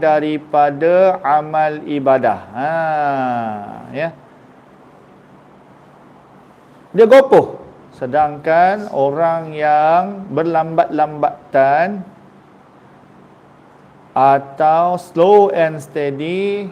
daripada amal ibadah. Ha, ya. Dia gopoh. Sedangkan orang yang berlambat-lambatan atau slow and steady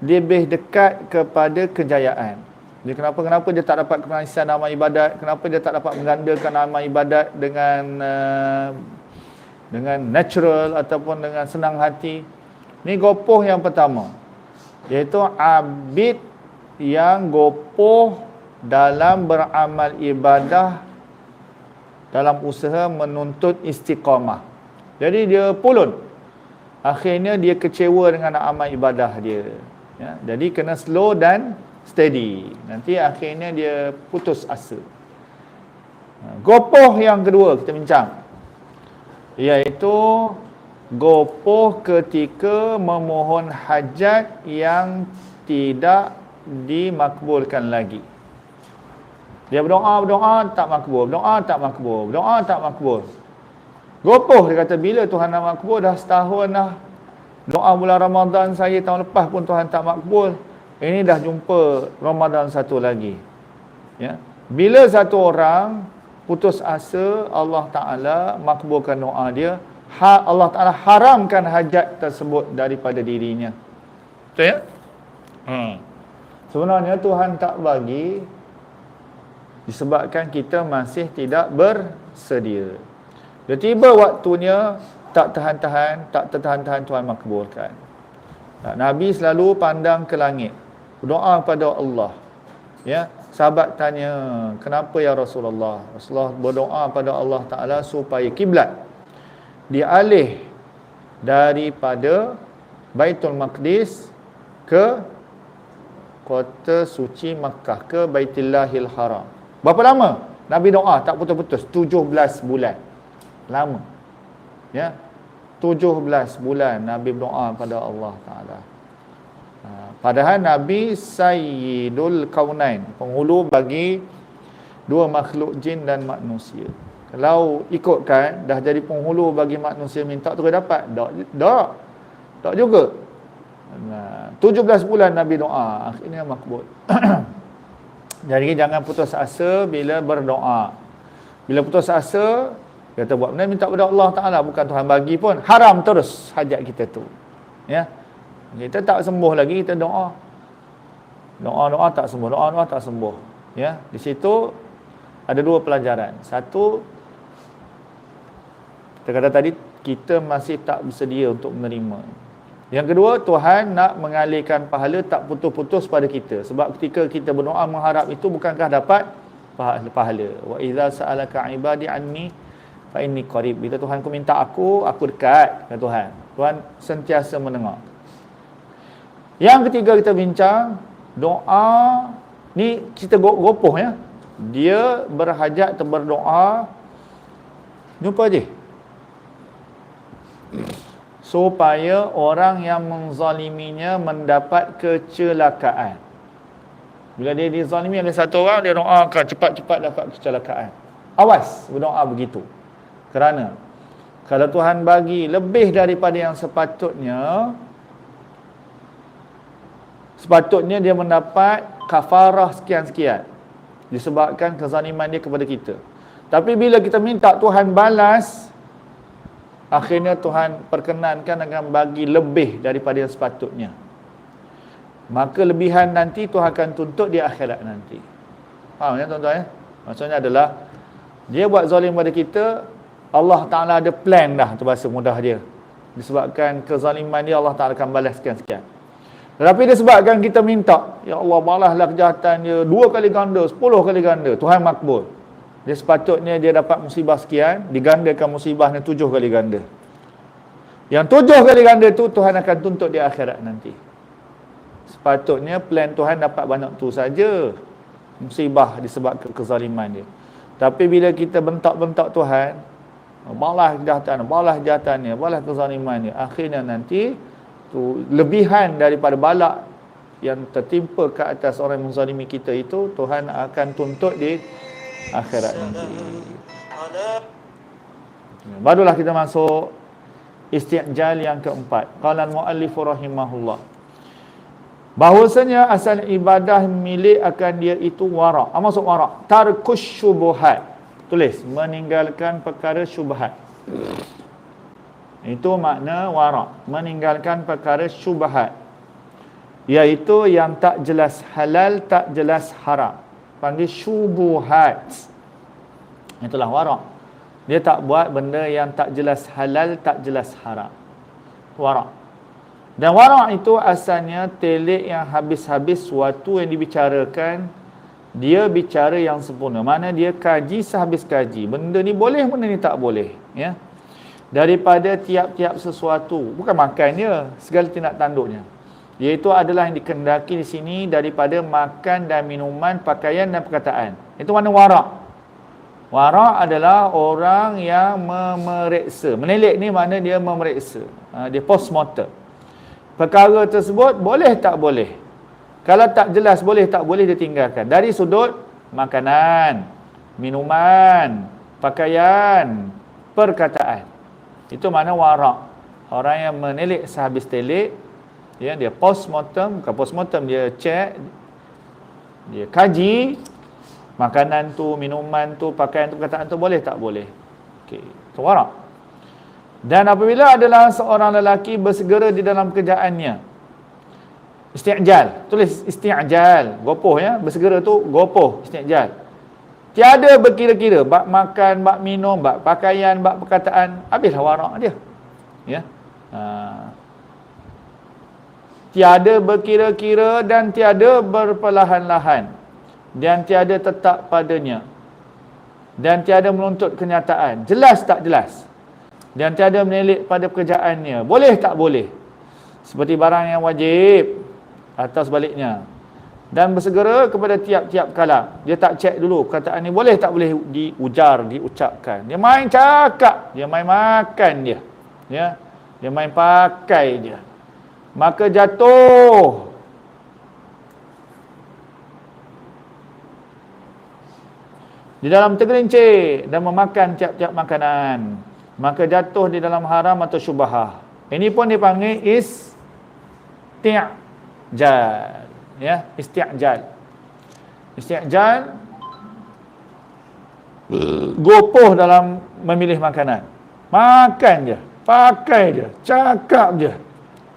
lebih dekat kepada kejayaan. Dia kenapa kenapa dia tak dapat kemanisan amal ibadat? Kenapa dia tak dapat menggandakan amal ibadat dengan uh, dengan natural ataupun dengan senang hati? Ni gopoh yang pertama. Iaitu abid yang gopoh dalam beramal ibadah dalam usaha menuntut istiqamah. Jadi dia pulun. Akhirnya dia kecewa dengan amal ibadah dia. Ya, jadi kena slow dan steady. Nanti akhirnya dia putus asa. Ha, gopoh yang kedua kita bincang. Iaitu gopoh ketika memohon hajat yang tidak dimakbulkan lagi. Dia berdoa, berdoa, tak makbul. Berdoa, tak makbul. Berdoa, tak makbul. Gopoh dia kata, bila Tuhan nak makbul, dah setahun dah. Doa bulan Ramadan saya tahun lepas pun Tuhan tak makbul. Ini dah jumpa Ramadan satu lagi. Ya. Bila satu orang putus asa, Allah Ta'ala makbulkan doa dia. Ha, Allah Ta'ala haramkan hajat tersebut daripada dirinya. Betul ya? Hmm. Sebenarnya Tuhan tak bagi disebabkan kita masih tidak bersedia. Dia tiba waktunya tak tahan-tahan, tak tertahan-tahan Tuhan makbulkan. Nabi selalu pandang ke langit, berdoa kepada Allah. Ya, sahabat tanya, "Kenapa ya Rasulullah?" Rasulullah berdoa kepada Allah Taala supaya kiblat dialih daripada Baitul Maqdis ke kota suci Makkah ke Baitullahil Haram. Berapa lama? Nabi doa tak putus-putus 17 bulan. Lama. Ya. 17 bulan Nabi berdoa pada Allah Taala. Ha, padahal Nabi Sayyidul Kaunain, penghulu bagi dua makhluk jin dan manusia. Kalau ikutkan dah jadi penghulu bagi manusia minta terus dapat. Tak. Tak. Tak juga. Nah, 17 bulan Nabi doa, akhirnya makbul. Jadi jangan putus asa bila berdoa. Bila putus asa, kita buat benda minta kepada Allah Taala bukan Tuhan bagi pun haram terus hajat kita tu. Ya. Kita tak sembuh lagi kita doa. Doa-doa tak sembuh, doa-doa tak sembuh. Ya. Di situ ada dua pelajaran. Satu kita kata tadi kita masih tak bersedia untuk menerima yang kedua, Tuhan nak mengalihkan pahala tak putus-putus pada kita. Sebab ketika kita berdoa mengharap itu bukankah dapat pahala. Wa idza sa'alaka ibadi anni fa inni qarib. Bila Tuhan ku minta aku, aku dekat kata Tuhan. Tuhan sentiasa mendengar. Yang ketiga kita bincang doa ni kita gopoh ya. Dia berhajat atau berdoa jumpa je supaya orang yang menzaliminya mendapat kecelakaan. Bila dia dizalimi oleh satu orang, dia doakan cepat-cepat dapat kecelakaan. Awas berdoa begitu. Kerana kalau Tuhan bagi lebih daripada yang sepatutnya, sepatutnya dia mendapat kafarah sekian-sekian. Disebabkan kezaliman dia kepada kita. Tapi bila kita minta Tuhan balas, akhirnya Tuhan perkenankan dengan bagi lebih daripada yang sepatutnya. Maka lebihan nanti Tuhan akan tuntut di akhirat nanti. Faham ya tuan-tuan ya? Maksudnya adalah dia buat zalim pada kita Allah Ta'ala ada plan dah tu bahasa mudah dia. Disebabkan kezaliman dia Allah Ta'ala akan balas sekian-sekian tetapi disebabkan kita minta ya Allah balaslah kejahatan dia dua kali ganda sepuluh kali ganda Tuhan makbul dia sepatutnya dia dapat musibah sekian, digandakan musibahnya tujuh kali ganda. Yang tujuh kali ganda tu Tuhan akan tuntut di akhirat nanti. Sepatutnya plan Tuhan dapat banyak tu saja. Musibah disebabkan kezaliman dia. Tapi bila kita bentak-bentak Tuhan, balas kejahatan, balas kejahatannya, balas kezalimannya, akhirnya nanti tu lebihan daripada balak yang tertimpa ke atas orang yang menzalimi kita itu Tuhan akan tuntut di akhirat nanti. Barulah kita masuk Isti'jal yang keempat. Qala al-muallif rahimahullah. Bahwasanya asal ibadah milik akan dia itu wara. Apa maksud wara? Tarkus syubuhat. Tulis meninggalkan perkara syubhat. Itu makna wara, meninggalkan perkara syubhat. Iaitu yang tak jelas halal, tak jelas haram. Panggil syubuhat. Itulah wara. Dia tak buat benda yang tak jelas halal, tak jelas haram. Wara. Dan wara itu asalnya telik yang habis-habis suatu yang dibicarakan dia bicara yang sempurna. Mana dia kaji sehabis kaji. Benda ni boleh, benda ni tak boleh. Ya. Daripada tiap-tiap sesuatu. Bukan makan dia. Segala tindak tanduknya. Iaitu adalah yang dikendaki di sini daripada makan dan minuman, pakaian dan perkataan. Itu mana warak. Wara' adalah orang yang memeriksa. Menilik ni mana dia memeriksa. Ha, dia postmortem. Perkara tersebut boleh tak boleh. Kalau tak jelas boleh tak boleh dia tinggalkan. Dari sudut makanan, minuman, pakaian, perkataan. Itu mana wara' Orang yang menilik sehabis telik, ya, dia postmortem, bukan postmortem, dia cek, dia kaji, Makanan tu, minuman tu, pakaian tu, perkataan tu boleh tak boleh? Okey, itu warak. Dan apabila adalah seorang lelaki bersegera di dalam kerjaannya. Isti'jal. Tulis isti'jal. Gopoh ya. Bersegera tu gopoh. Isti'jal. Tiada berkira-kira. Bak makan, bak minum, bak pakaian, bak perkataan. Habislah warak dia. Ya. Ha. Tiada berkira-kira dan tiada berperlahan-lahan dan tiada tetap padanya dan tiada menuntut kenyataan jelas tak jelas dan tiada menilik pada pekerjaannya boleh tak boleh seperti barang yang wajib atau sebaliknya dan bersegera kepada tiap-tiap kala. Dia tak cek dulu perkataan ni boleh tak boleh diujar diucapkan. Dia main cakap dia main makan dia. Ya dia main pakai dia. Maka jatuh. Di dalam tergelincir dan memakan tiap-tiap makanan. Maka jatuh di dalam haram atau syubhah. Ini pun dipanggil isti'jal ya isti'jal. Isti'jal gopoh dalam memilih makanan. Makan dia pakai dia cakap dia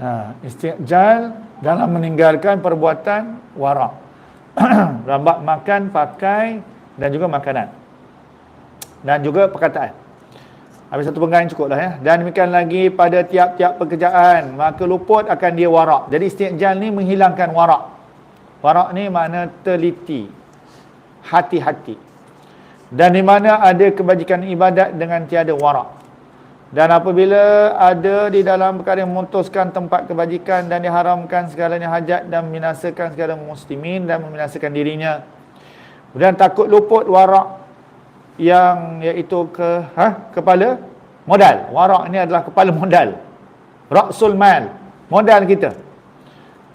ha, isti'jal dalam meninggalkan perbuatan warak. Rambak makan pakai dan juga makanan. Dan juga perkataan. Habis satu penggalan cukup lah ya. Dan demikian lagi pada tiap-tiap pekerjaan maka luput akan dia warak. Jadi istiqjal ni menghilangkan warak warak ni makna teliti hati-hati dan di mana ada kebajikan ibadat dengan tiada warak dan apabila ada di dalam perkara yang memutuskan tempat kebajikan dan diharamkan segalanya hajat dan membinasakan segala muslimin dan membinasakan dirinya Kemudian takut luput warak yang iaitu ke ha, kepala modal. Warak ini adalah kepala modal. Raksul mal, modal kita.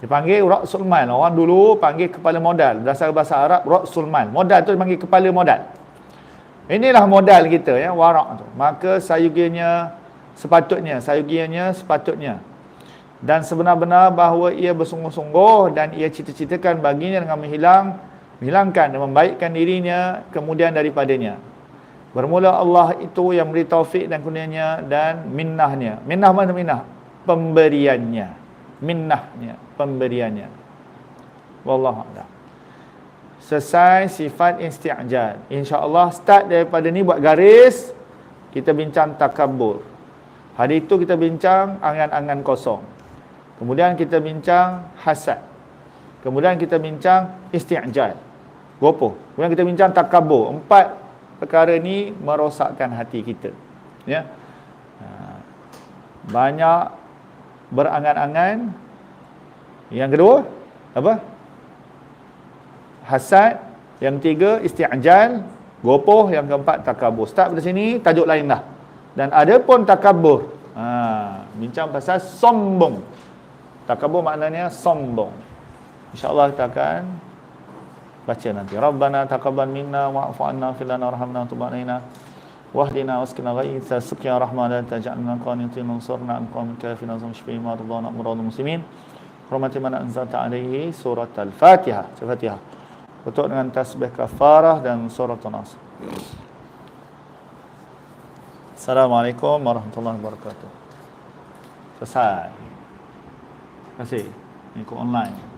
Dipanggil Raksul mal. Orang dulu panggil kepala modal. Berdasar bahasa Arab Raksul mal. Modal tu dipanggil kepala modal. Inilah modal kita ya, warak tu. Maka sayuginya sepatutnya, sayuginya sepatutnya. Dan sebenar-benar bahawa ia bersungguh-sungguh dan ia cita-citakan baginya dengan menghilang menghilangkan dan membaikkan dirinya kemudian daripadanya. Bermula Allah itu yang beri taufik dan kurnianya dan minnahnya. Minnah mana minnah? Pemberiannya. Minnahnya, pemberiannya. Wallahu a'lam. Selesai sifat isti'jal. Insya-Allah start daripada ni buat garis kita bincang takabur. Hari itu kita bincang angan-angan kosong. Kemudian kita bincang hasad. Kemudian kita bincang isti'jal. Gopoh. Kemudian kita bincang takabur. Empat perkara ni merosakkan hati kita. Ya. Ha. Banyak berangan-angan. Yang kedua, apa? Hasad. Yang ketiga, isti'jal. Gopoh. Yang keempat, takabur. Start dari sini, tajuk lain dah. Dan ada pun takabur. Ha. Bincang pasal sombong. Takabur maknanya sombong. InsyaAllah kita akan baca nanti rabbana taqabbal minna wa'fu anna fil lana warhamna tub alaina واهدنا واسقنا غيث سقيا رحمة لا تجعلنا قانطين وانصرنا عن قوم الكافرين واشفي مرضانا امراض المسلمين حرمة من أنزلت عليه سورة الفاتحة الفاتحة Betul dengan tasbih kafarah dan surah Nas. Assalamualaikum warahmatullahi wabarakatuh. Selesai. Terima kasih. Ikut online.